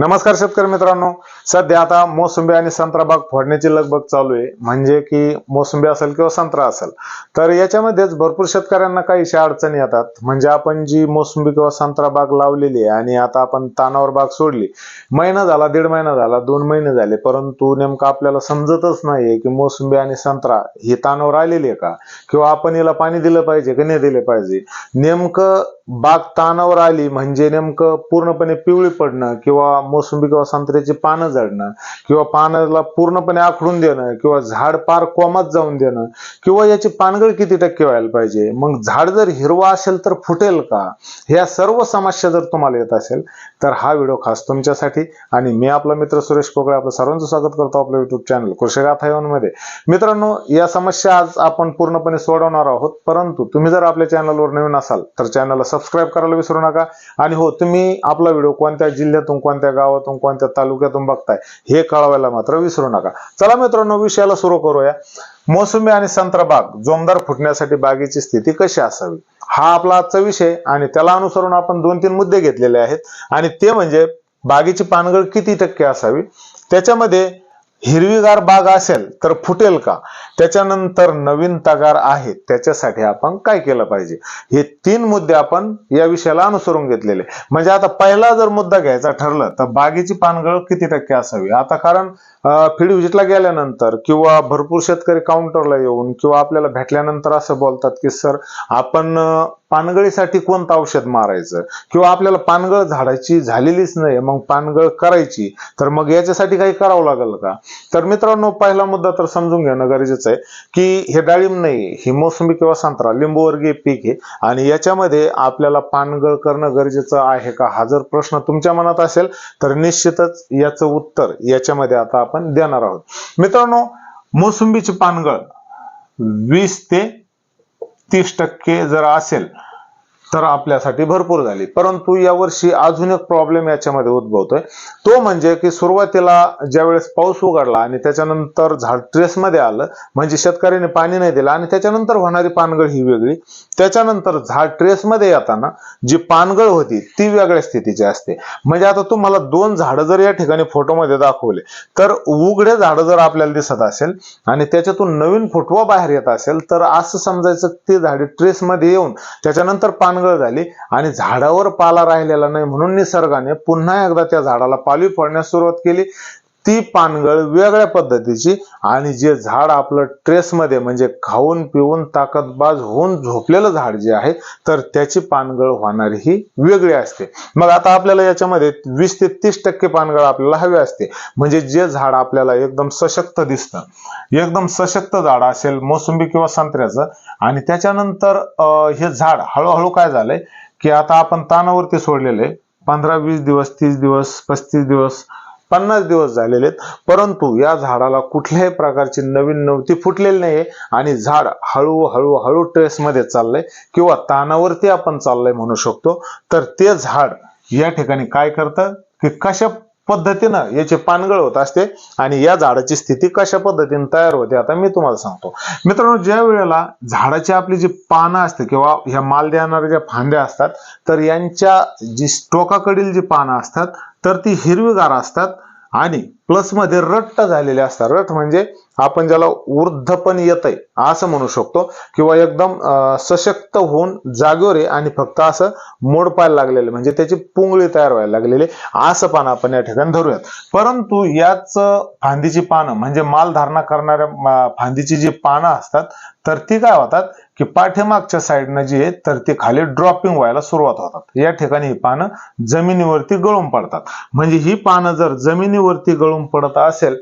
नमस्कार शेतकरी मित्रांनो. सध्या आता मोसंबी आणि संत्रा बाग फोडण्याची लगबग चालू आहे. म्हणजे की मोसंबी असेल किंवा संत्रा असेल. तर याच्यामध्येच भरपूर शेतकऱ्यांना काहीशा अडचणी येतात. म्हणजे आपण जी मोसंबी किंवा संत्रा बाग लावलेली आहे आणि आता आपण तानावर बाग सोडली. महिना झाला दीड महिना झाला दोन महिने झाले. परंतु नेमकं आपल्याला समजतच नाहीये की मोसंबी आणि संत्रा ही तानावर आलेली आहे का? किंवा आपण हिला पाणी दिलं पाहिजे की नाही दिले पाहिजे? नेमकं बाग तानावर आली म्हणजे नेमकं पूर्णपणे पिवळी पडणं किंवा मोसंबी किंवा संत्र्याची पानं जळणं किंवा पानाला पूर्णपणे आखडून देणं किंवा झाड पार कोमात जाऊन देणं किंवा याची पानगळ किती टक्के व्हायला पाहिजे? मग झाड जर हिरवा असेल तर फुटेल का? ह्या सर्व समस्या जर तुम्हाला येत असेल तर हा व्हिडिओ खास तुमच्यासाठी आणि मी आपला मित्र सुरेश कोकळे आपलं सर्वांचं स्वागत करतो आपलं युट्यूब चॅनल कृषी मध्ये. मित्रांनो या समस्या आज आपण पूर्णपणे सोडवणार आहोत परंतु तुम्ही जर आपल्या चॅनलवर नवीन असाल तर चॅनलला सबस्क्राईब करायला विसरू नका. आणि हो तुम्ही आपला व्हिडिओ कोणत्या जिल्ह्यातून कोणत्या गावातून कोणत्या तालुक्यातून बघताय हे कळवायला मात्र विसरू नका. चला मित्रांनो विषयाला सुरू करूया. मोसंबी आणि संत्रा बाग जोमदार फुटण्यासाठी बागेची स्थिती कशी असावी? हा आपला आजचा विषय आणि त्याला अनुसरून आपण दोन तीन मुद्दे घेतलेले आहेत. आणि ते म्हणजे बागेची पानगळ किती टक्के असावी? त्याच्यामध्ये हिरवीगार बाग असेल तर फुटेल का? त्याच्यानंतर नवीन तगार आहे त्याच्यासाठी आपण काय केलं पाहिजे? हे तीन मुद्दे आपण या विषयाला अनुसरून घेतलेले. म्हणजे आता पहिला जर मुद्दा घ्यायचा ठरलं तर बागेची पानगळ किती टक्के असावी? आता कारण फील्ड व्हिजिटला गेल्यानंतर किंवा भरपूर शेतकरी काउंटरला येऊन किंवा आपल्याला भेटल्यानंतर असं बोलतात की सर आपण पानगळीसाठी कोणतं औषध मारायचं? किंवा आपल्याला पानगळ झाडायची झालेलीच नाही मग पानगळ करायची तर मग याच्यासाठी काही करावं लागेल का? तर मित्रांनो पहिला मुद्दा तर समजून घेणं गरजेचं आहे. की हे डाळिंब नाही ही मोसंबी किंवा संत्रा लिंबूवर्गीय पीक आहे. आणि याच्यामध्ये आपल्याला पानगळ करणं गरजेचं आहे का हा जर प्रश्न तुमच्या मनात असेल तर निश्चितच याचं उत्तर याच्यामध्ये आता आपण देणार आहोत. मित्रांनो मोसंबीची पानगळ वीस ते तीस टक्के जर असेल तर आपल्यासाठी भरपूर झाली. परंतु यावर्षी अजून एक प्रॉब्लेम याच्यामध्ये उद्भवतोय. तो म्हणजे की सुरुवातीला ज्यावेळेस पाऊस उघडला आणि त्याच्यानंतर झाड ट्रेसमध्ये आलं म्हणजे शेतकऱ्याने पाणी नाही दिलं आणि त्याच्यानंतर होणारी पानगळ ही वेगळी त्याच्यानंतर झाड ट्रेसमध्ये येताना जी पानगळ होती ती वेगळ्या स्थितीची असते. म्हणजे आता तुम्हाला दोन झाडं जर या ठिकाणी फोटोमध्ये दाखवले तर उघडे झाडं जर आपल्याला दिसत असेल आणि त्याच्यातून नवीन फुटवा बाहेर येत असेल तर असं समजायचं ती झाडे ट्रेसमध्ये येऊन त्याच्यानंतर पानगळ झाली आणि झाडावर पाला राहिलेला नाही म्हणून निसर्गाने पुन्हा एकदा त्या झाडाला पालवी फोडण्यास सुरुवात केली. ती पानगळ वेगळ्या पद्धतीची आणि जे झाड आपलं ट्रेसमध्ये म्हणजे खाऊन पिऊन ताकदबाज होऊन झोपलेलं झाड जे आहे तर त्याची पानगळ होणारी ही वेगळी असते. मग आता आपल्याला याच्यामध्ये वीस ते तीस टक्के पानगळ आपल्याला हवी असते. म्हणजे जे झाड आपल्याला एकदम सशक्त दिसतं. एकदम सशक्त झाड असेल मोसंबी किंवा संत्र्याचं आणि त्याच्यानंतर हे झाड हळूहळू काय झालंय की आता आपण तानावरती सोडलेले पंधरा वीस दिवस तीस दिवस पस्तीस दिवस पन्नास दिवस झालेले आहेत परंतु या झाडाला कुठल्याही प्रकारची नवीन नव्हती फुटलेली नाहीये. आणि झाड हळू हळू हळू ट्रेसमध्ये चाललंय किंवा तानावरती आपण चाललंय म्हणू शकतो. तर ते झाड या ठिकाणी काय करतं? की कशा पद्धतीनं याचे पानगळ होत असते आणि या झाडाची स्थिती कशा पद्धतीने तयार होते आता मी तुम्हाला सांगतो. मित्रांनो ज्या वेळेला झाडाची आपली जी पानं असते किंवा ह्या माल देणाऱ्या ज्या फांद्या असतात तर यांच्या जी स्टोकाकडील जी पानं असतात तर ती हिरवीगार असतात आणि प्लसमध्ये रट्ट झालेले असतात. रट म्हणजे आपण ज्याला ऊर्ध्वपण येतंय असं म्हणू शकतो. किंवा एकदम सशक्त होऊन जागेवर आहे आणि फक्त असं मोड पाहायला म्हणजे त्याची पुंगळी तयार व्हायला लागलेली असं पान आपण या ठिकाणी धरूयात. परंतु याच फांदीची पानं म्हणजे माल धारणा करणाऱ्या फांदीची जी पानं असतात तर ती काय होतात की पाठीमागच्या साईडनं जी आहे तर ती खाली ड्रॉपिंग व्हायला सुरुवात होतात. या ठिकाणी ही पानं जमिनीवरती गळून पडतात. म्हणजे ही पानं जर जमिनीवरती गळून पडत असेल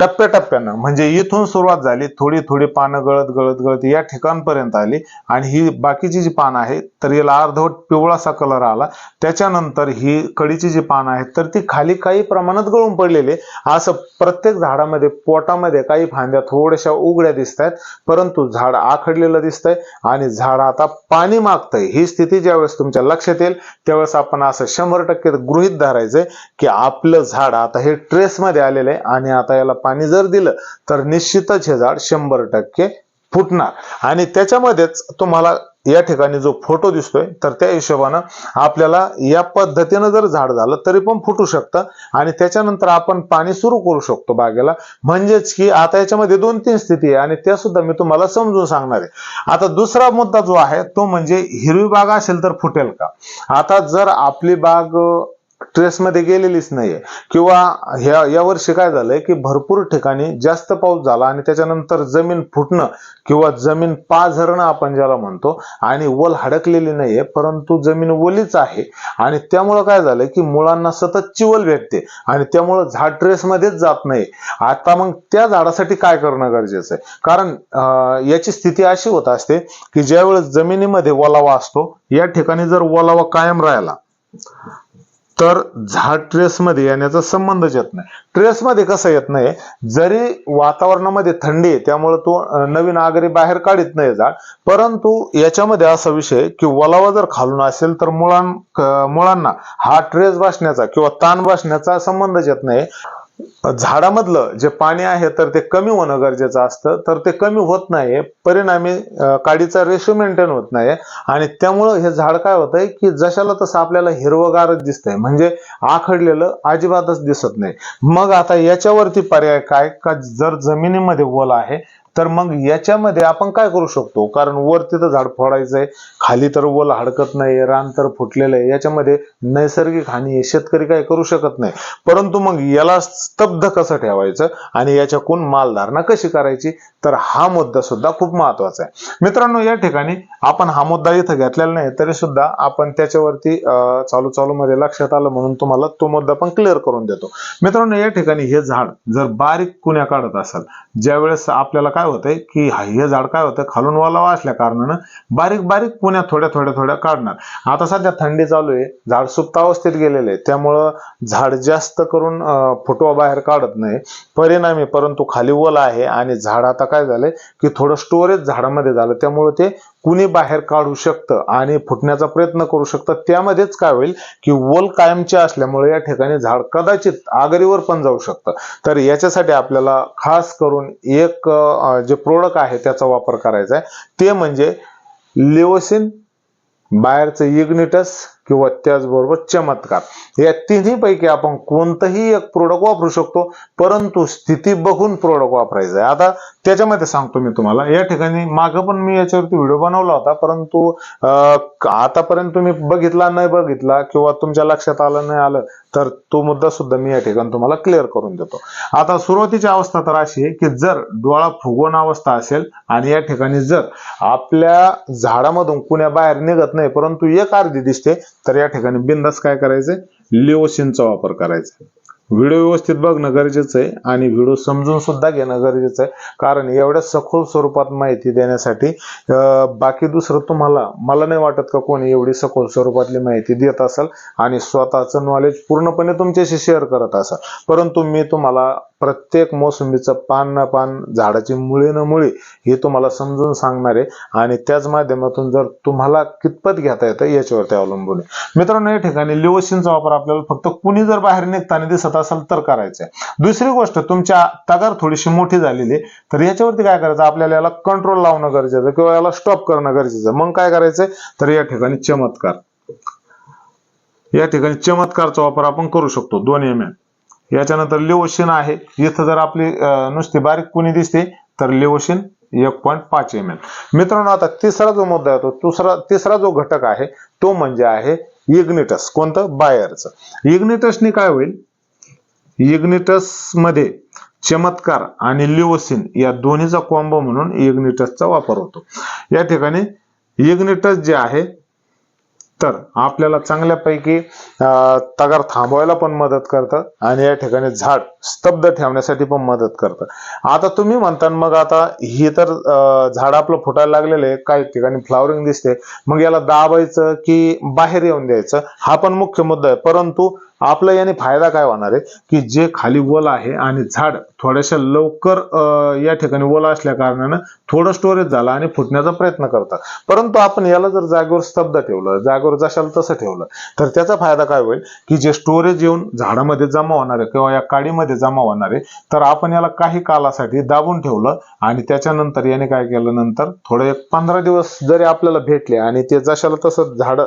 टप्प्याटप्प्यानं. म्हणजे इथून सुरुवात झाली थोडी थोडी पानं गळत गळत गळत या ठिकाणपर्यंत आली. आणि ही बाकीची जी पानं आहेत तर याला अर्धवट पिवळासा कलर आला. त्याच्यानंतर ही कडीची जी पानं आहेत तर ती खाली काही प्रमाणात गळून पडलेली आहे. असं प्रत्येक झाडामध्ये पोटामध्ये काही फांद्या थोड्याशा उघड्या दिसत आहेत परंतु झाड आखडलेलं दिसतंय. आणि झाड आता पाणी मागतंय. ही स्थिती ज्यावेळेस तुमच्या लक्षात येईल त्यावेळेस आपण असं शंभर टक्के गृहित धरायचंय की आपलं झाड आता हे ट्रेसमध्ये आलेलं आहे. आणि आता याला पाणी जर दिलं तर निश्चितच हे झाड शंभर टक्के फुटणार. आणि त्याच्यामध्येच तुम्हाला या ठिकाणी जो फोटो दिसतोय तर त्या हिशोबानं आपल्याला या पद्धतीनं जर झाड झालं तरी पण फुटू शकतं. आणि त्याच्यानंतर आपण पाणी सुरू करू शकतो बागेला. म्हणजेच की आता याच्यामध्ये दोन तीन स्थिती आहे आणि त्या सुद्धा मी तुम्हाला समजून सांगणार आहे. आता दुसरा मुद्दा जो आहे तो म्हणजे हिरवी बाग असेल तर फुटेल का? आता जर आपली बाग ट्रेसमध्ये गेलेलीच नाहीये. किंवा ह्या या वर्षी काय झालंय की भरपूर ठिकाणी जास्त पाऊस झाला आणि त्याच्यानंतर जमीन फुटणं किंवा जमीन पाझरणं आपण ज्याला म्हणतो आणि वल हडकलेली नाहीये परंतु जमीन ओलीच आहे. आणि त्यामुळं काय झालंय की मुळांना सतत चिवल भेटते आणि त्यामुळं झाड ट्रेसमध्येच जात नाही. आता मग त्या झाडासाठी काय करणं गरजेचं आहे? कारण याची स्थिती अशी होत असते की ज्यावेळेस जमिनीमध्ये ओलावा असतो या ठिकाणी जर ओलावा कायम राहिला तर झाड ट्रेसमध्ये येण्याचा संबंधच येत नाही. ट्रेसमध्ये कसं येत नाही? जरी वातावरणामध्ये थंडी आहे त्यामुळे तो नवीन आगरी बाहेर काढत नाही झाड. परंतु याच्यामध्ये असा विषय की ओलावा जर खालून असेल तर मुळां मुळांना हा ट्रेस बसण्याचा किंवा ताण बसण्याचा संबंधच येत नाही. झाडामधलं जे पाणी आहे तर ते कमी होणं गरजेचं असतं. तर ते कमी होत नाही परिणामी काडीचा रेशो मेंटेन होत नाही आणि त्यामुळं हे झाड काय होतंय की जशाला तसं आपल्याला हिरवगारच दिसतंय. म्हणजे आखडलेलं अजिबातच दिसत नाही. मग आता याच्यावरती पर्याय काय? का जर जमिनीमध्ये ओला आहे तर मग याच्यामध्ये आपण काय करू शकतो? कारण वरती तर झाड फोडायचंय खाली तर वल हडकत नाही रान तर फुटलेलं आहे. याच्यामध्ये नैसर्गिक हानी आहे. शेतकरी काय करू शकत नाही. परंतु मग याला स्तब्ध कसं ठेवायचं आणि याच्याकून मालधारणा कशी करायची? तर हा मुद्दा सुद्धा खूप महत्त्वाचा आहे. मित्रांनो या ठिकाणी आपण हा मुद्दा इथं घेतलेला नाही तरी सुद्धा आपण त्याच्यावरती चालू चालू मध्ये लक्षात आलं म्हणून तुम्हाला तो मुद्दा पण क्लिअर करून देतो. मित्रांनो या ठिकाणी हे झाड जर बारीक कुण्या काढत असाल ज्यावेळेस आपल्याला काय होतंय की हे झाड काय होतं खालून ओलावा असल्या कारणानं बारीक बारीक पुण्या थोड्या थोड्या थोड्या काढणार. आता सध्या थंडी चालू आहे झाड सुप्त अवस्थेत गेलेले आहे त्यामुळं झाड जास्त करून फुटवा बाहेर काढत नाही. परिणामी परंतु खाली ओला आहे आणि झाड आता काय झालंय की थोडं स्टोरेज झाडामध्ये झालं. त्यामुळे ते कुणी बाहेर काढू शकतं आणि फुटण्याचा प्रयत्न करू शकतं त्यामध्येच काय होईल की वल कायमचे असल्यामुळे या ठिकाणी झाड कदाचित आगरीवर पण जाऊ शकतं. तर याच्यासाठी आपल्याला खास करून एक जे प्रोडक्ट आहे त्याचा वापर करायचा आहे. ते म्हणजे लिओसिन बाहेरचं इग्निटस किंवा त्याचबरोबर चमत्कार. या तिन्हीपैकी आपण कोणतंही एक प्रोडक्ट वापरू शकतो परंतु स्थिती बघून प्रोडक्ट वापरायचं आहे. आता त्याच्यामध्ये सांगतो मी तुम्हाला. या ठिकाणी मागं पण मी याच्यावरती व्हिडिओ बनवला होता परंतु आतापर्यंत तुम्ही बघितला नाही बघितला किंवा तुमच्या लक्षात आलं नाही आलं तर तो मुद्दा सुद्धा मी या ठिकाणी तुम्हाला क्लिअर करून देतो. आता सुरुवातीची अवस्था तर अशी आहे की जर डोळा फुगवण अवस्था असेल आणि या ठिकाणी जर आपल्या झाडामधून कुण्या बाहेर निघत नाही परंतु एक अर्धी दिसते तर या ठिकाणी बिंदास काय करायचंय? लिओसिनचा वापर करायचा व्हिडिओ व्यवस्थित बघणं गरजेचं आहे आणि व्हिडिओ समजून सुद्धा घेणं गरजेचं आहे. कारण एवढ्या सखोल स्वरूपात माहिती देण्यासाठी बाकी दुसरं तुम्हाला मला नाही वाटत का कोणी एवढी सखोल स्वरूपातली माहिती देत असाल आणि स्वतःचं नॉलेज पूर्णपणे तुमच्याशी शेअर करत असाल. परंतु मी तुम्हाला प्रत्येक मोसंबीचं पान ना पान झाडाची मुळे न मुळे हे तुम्हाला समजून सांगणार आहे. आणि त्याच माध्यमातून जर तुम्हाला कितपत घेता येतं याच्यावरती अवलंबून आहे. मित्रांनो या ठिकाणी लिओसिनचा वापर आपल्याला फक्त कुणी जर बाहेर निघताना दिसत असेल तर करायचं आहे दुसरी गोष्ट तुमच्या तगार थोडीशी मोठी झालेली तर याच्यावरती काय करायचं? आपल्याला याला कंट्रोल लावणं गरजेचं किंवा याला स्टॉप करणं गरजेचं मग काय करायचंय? तर या ठिकाणी चमत्कार. या ठिकाणी चमत्कारचा वापर आपण करू शकतो. दोन एम एम याच्यानंतर लिओशिन आहे. इथं जर आपली नुसती बारीक कुणी दिसते तर लिओशिन एक पॉईंट पाच एम एल मित्रांनो आता तिसरा जो मुद्दा येतो दुसरा तिसरा जो घटक आहे तो म्हणजे आहे इग्निटस कोणतं? बायरचं. इग्निटसने काय होईल? इग्निटसमध्ये चमत्कार आणि लिओसिन या दोन्हीचा कॉम्बो म्हणून इग्निटसचा वापर होतो. या ठिकाणी इग्निटस जे आहे तर आपल्याला चांगल्यापैकी तगार थांबवायला पण मदत करतं आणि या ठिकाणी झाड स्तब्ध ठेवण्यासाठी पण मदत करतं. आता तुम्ही म्हणता मग आता ही तर झाड आपलं फुटायला लागलेलं आहे काही ठिकाणी फ्लावरिंग दिसते मग याला दाबायचं की बाहेर येऊन द्यायचं? हा पण मुख्य मुद्दा आहे. परंतु आपला याने फायदा काय होणार आहे? की जे खाली वल आहे आणि झाड थोड्याशा लवकर या ठिकाणी वल असल्या कारणानं थोडं स्टोरेज झालं आणि फुटण्याचा प्रयत्न करतात. परंतु आपण याला जर जागेवर स्तब्ध ठेवलं जागेवर जशाला तसं ठेवलं तर त्याचा फायदा काय होईल? की जे स्टोरेज येऊन झाडामध्ये जमा होणार आहे किंवा या काडीमध्ये जमा होणार आहे तर आपण याला काही कालासाठी दाबून ठेवलं आणि त्याच्यानंतर याने काय केलं नंतर? थोडं एक पंधरा दिवस जरी आपल्याला भेटले आणि ते जशाला तसं झाड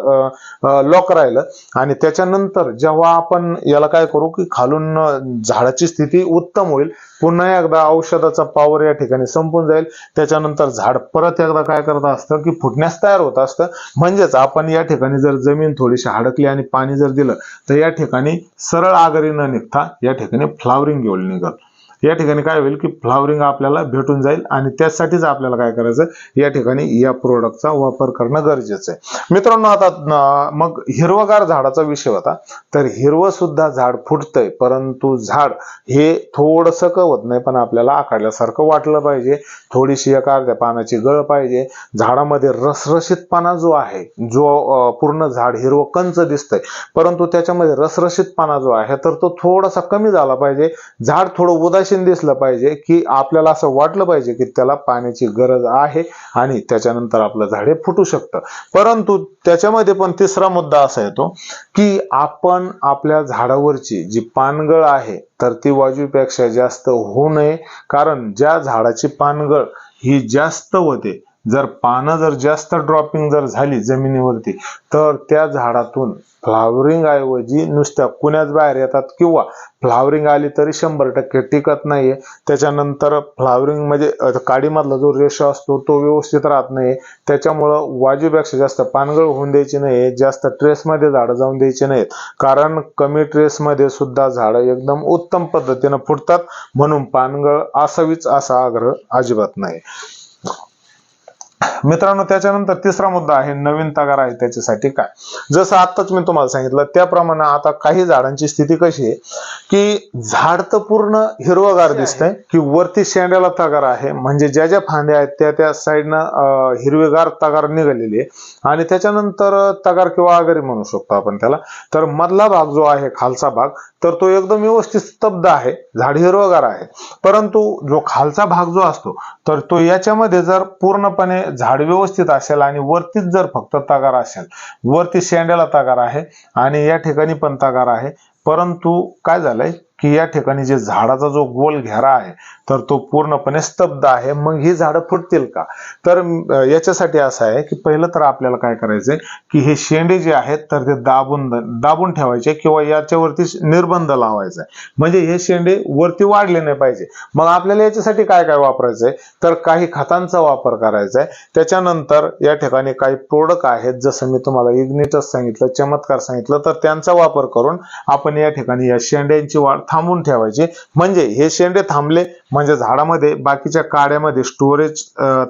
लॉक राहिलं आणि त्याच्यानंतर जेव्हा आपण याला काय करू की खालून झाडाची स्थिती उत्तम होईल. पुन्हा एकदा औषधाचा पॉवर या ठिकाणी संपून जाईल. त्याच्यानंतर झाड परत एकदा काय करत असतं की फुटण्यास तयार होत असतं. म्हणजेच आपण या ठिकाणी जर जमीन थोडीशी हाडकली आणि पाणी जर दिलं तर या ठिकाणी सरळ आगरी न निघता या ठिकाणी फ्लावरिंग घेऊन निघल. या ठिकाणी काय होईल की फ्लावरिंग आपल्याला भेटून जाईल आणि त्यासाठीच आपल्याला काय करायचं या ठिकाणी या प्रोडक्टचा वापर करणं गरजेचं आहे मित्रांनो आता मग हिरवगार झाडाचा विषय होता. तर हिरवं सुद्धा झाड फुटतंय परंतु झाड हे थोडंसं कवत नाही पण आपल्याला आखाडल्यासारखं वाटलं पाहिजे. थोडीशी एका अर्ध्या पानाची गळ पाहिजे. झाडामध्ये रसरशीतपणा जो आहे जो पूर्ण झाड हिरवं कंच दिसतंय परंतु त्याच्यामध्ये रसरशीतपणा जो आहे तर तो थोडासा कमी झाला पाहिजे. झाड थोडं उदासीन दिसलं पाहिजे की आपल्याला असं वाटलं पाहिजे की त्याला पाण्याची गरज आहे आणि त्याच्यानंतर आपलं झाडे फुटू शकतं. परंतु त्याच्यामध्ये पण तिसरा मुद्दा असा येतो की आपण आपल्या झाडावरची जी पानगळ आहे तर ती वाजवीपेक्षा जास्त होऊ नये. कारण ज्या झाडाची पानगळ ही जास्त होते जर पानं जर जास्त ड्रॉपिंग जर झाली जमिनीवरती तर त्या झाडातून फ्लावरिंग ऐवजी नुसत्या कुण्याच बाहेर येतात किंवा फ्लावरिंग आली तरी शंभर टक्के टिकत नाहीये. त्याच्यानंतर फ्लावरिंग म्हणजे काडीमधला जो रेषा असतो तो व्यवस्थित राहत नाही त्याच्यामुळं वाजूपेक्षा जास्त पानगळ होऊन द्यायची नाही जास्त ट्रेसमध्ये झाडं जाऊन द्यायची नाहीत कारण कमी ट्रेसमध्ये सुद्धा झाडं एकदम उत्तम पद्धतीनं फुटतात म्हणून पानगळ असावीच असा आग्रह अजिबात नाही. मित्रांनो त्याच्यानंतर तिसरा मुद्दा आहे नवीन तगार आहे त्याच्यासाठी काय? जसं आत्ताच मी तुम्हाला सांगितलं त्याप्रमाणे आता काही झाडांची स्थिती कशी आहे की झाड तर पूर्ण हिरवगार दिसतंय की वरती शेंड्याला तगार आहे. म्हणजे ज्या ज्या फांद्या आहेत त्या त्या साईडनं हिरवेगार तगार निघालेली आहे. आणि त्याच्यानंतर तगार किंवा आगरी म्हणू शकतो आपण त्याला. तर मधला भाग जो आहे खालचा भाग तर तो एकदम व्यवस्थित स्तब्ध आहे. झाड हिरवगार आहे. परंतु जो खालचा भाग जो असतो तर तो याच्यामध्ये जर पूर्णपणे झाड व्यवस्थित असेल आणि वरतीच जर फक्त तगार असेल वरती शेंड्याला तगार आहे आणि या ठिकाणी पण तगार आहे. परंतु काय झालंय? की या ठिकाणी जे झाडाचा जो गोल घेरा आहे तर तो पूर्णपणे स्तब्ध आहे. मग ही झाडं फुटतील का? तर याच्यासाठी असं आहे की पहिलं तर आपल्याला काय करायचंय की हे शेंडे जे आहेत तर ते दाबून दाबून ठेवायचे किंवा याच्यावरती निर्बंध लावायचा. आहे म्हणजे हे शेंडे वरती वाढले नाही पाहिजे. मग आपल्याला याच्यासाठी काय काय वापरायचंय? तर काही खतांचा वापर करायचा आहे त्याच्यानंतर या ठिकाणी काही प्रोडक्ट आहेत. जसं मी तुम्हाला इग्निटस सांगितलं चमत्कार सांगितलं तर त्यांचा वापर करून आपण या ठिकाणी या शेंड्यांची वाढ थांबून ठेवायची. म्हणजे हे शेंडे थांबले म्हणजे झाडामध्ये बाकीच्या काड्यामध्ये स्टोरेज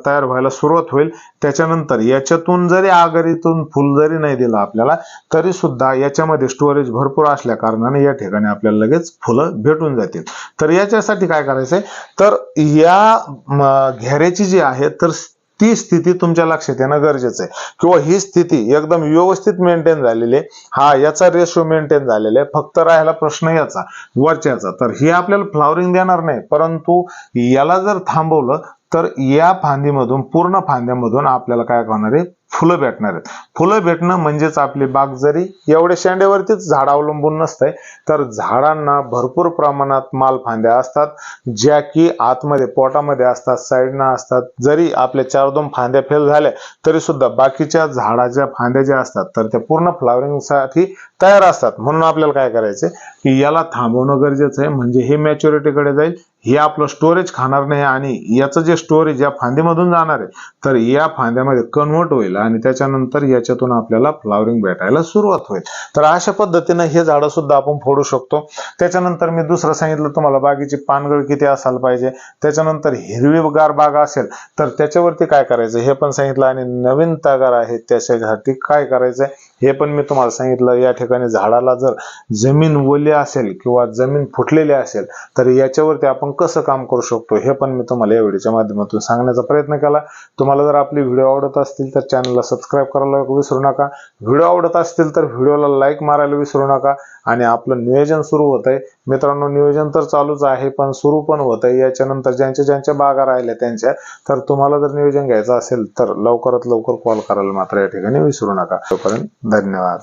तयार व्हायला सुरुवात होईल. त्याच्यानंतर याच्यातून जरी आगरीतून फुल जरी नाही दिलं आपल्याला तरी सुद्धा याच्यामध्ये स्टोरेज भरपूर असल्या कारणाने या ठिकाणी आपल्याला लगेच फुलं भेटून जातील. तर याच्यासाठी काय करायचंय? तर या घेऱ्याची जी आहे तर ती स्थिती तुमच्या लक्षात येणं गरजेचं आहे. किंवा ही स्थिती एकदम व्यवस्थित मेंटेन झालेली आहे. हा याचा रेशो मेंटेन झालेला आहे. फक्त राहिला प्रश्न याचा वरच्याचा. तर हे आपल्याला फ्लॉवरिंग देणार नाही. परंतु याला जर थांबवलं तर या फांदीमधून पूर्ण फांद्यामधून आपल्याला काय होणार आहे? फुलं भेटणार आहेत. फुलं भेटणं म्हणजेच आपली बाग जरी एवढ्या शेंड्यावरतीच झाड अवलंबून नसतंय. तर झाडांना भरपूर प्रमाणात माल फांद्या असतात ज्या की आतमध्ये पोटामध्ये असतात साईडना असतात. जरी आपल्या चार दोन फांद्या फेल झाल्या तरी सुद्धा बाकीच्या झाडाच्या फांद्या ज्या असतात तर त्या पूर्ण फ्लावरिंगसाठी तयार असतात. म्हणून आपल्याला काय करायचंय की याला थांबवणं गरजेचं आहे. म्हणजे हे मॅच्युरिटीकडे जाईल. हे आपलं स्टोरेज खाणार नाही आणि याचं जे स्टोरेज या फांदीमधून जाणार आहे तर या फांद्यामध्ये कन्वर्ट होईल आणि त्याच्यानंतर याच्यातून आपल्याला फ्लावरिंग भेटायला सुरुवात होईल. तर अशा पद्धतीनं हे झाडं सुद्धा आपण फोडू शकतो. त्याच्यानंतर मी दुसरं सांगितलं तुम्हाला बागेची पानगळ किती असायला पाहिजे. त्याच्यानंतर हिरवीगार बाग असेल तर त्याच्यावरती काय करायचं? हे पण सांगितलं आणि नवीन तगार आहे त्याच्यासाठी काय करायचंय? हे पण मी तुम्हाला सांगितलं या ठिकाणी झाडाला जर जमीन ओली असेल किंवा जमीन फुटलेली असेल तर याच्यावरती आपण कसं काम करू शकतो हे पण मी तुम्हाला या व्हिडिओच्या माध्यमातून सांगण्याचा प्रयत्न केला. तुम्हाला जर आपली व्हिडिओ आवडत असतील तर चॅनलला सबस्क्राईब करायला विसरू नका. व्हिडिओ आवडत असतील तर व्हिडिओला लाईक मारायला विसरू नका. आणि आपलं नियोजन सुरू होत आहे मित्रांनो नियोजन तर चालूच आहे पण सुरू पण होत आहे याच्यानंतर ज्यांच्या ज्यांच्या बागा राहिल्या त्यांच्या तर तुम्हाला जर नियोजन घ्यायचं असेल तर लवकरात लवकर कॉल करायला मात्र या ठिकाणी विसरू नका. तोपर्यंत धन्यवाद.